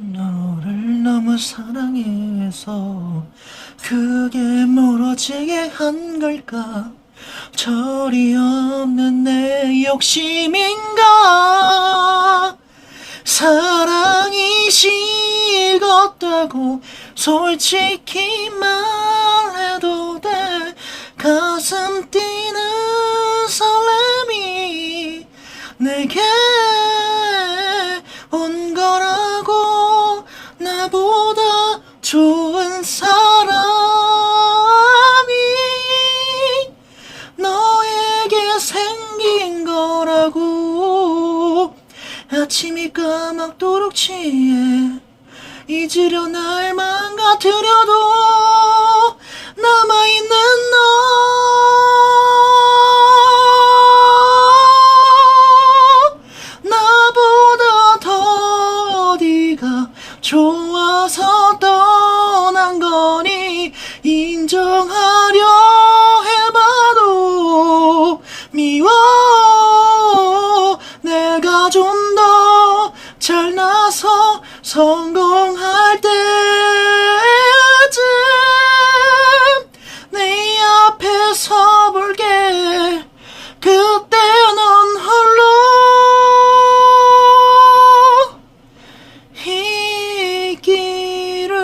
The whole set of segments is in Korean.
너를 너무 사랑해서 그게 멀어지게 한 걸까? 절이 없는 내 욕심인가? 사랑이 식었다고 솔직히 말해도 돼. 가슴 뛰는 설렘이 내게 생긴 거라고. 아침이 까맣도록 취해. 잊으려 날 망가뜨려도 남아있는 너. 나보다 더 어디가 좋아서 떠난 거니 인정하 나서 성공할 때쯤 네 앞에 서볼게 그때 넌 홀로 이 길을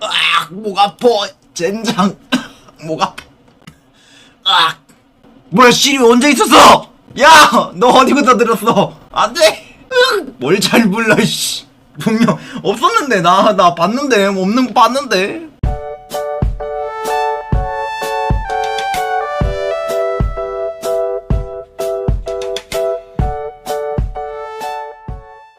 아, 목 아파. 젠장. 목 아파. 아, 뭐야, 시리 언제 있었어? 야, 너 어디부터 들었어? 안 돼. 뭘 잘 불러, 씨. 분명 없었는데, 나, 나 봤는데, 없는 거 봤는데.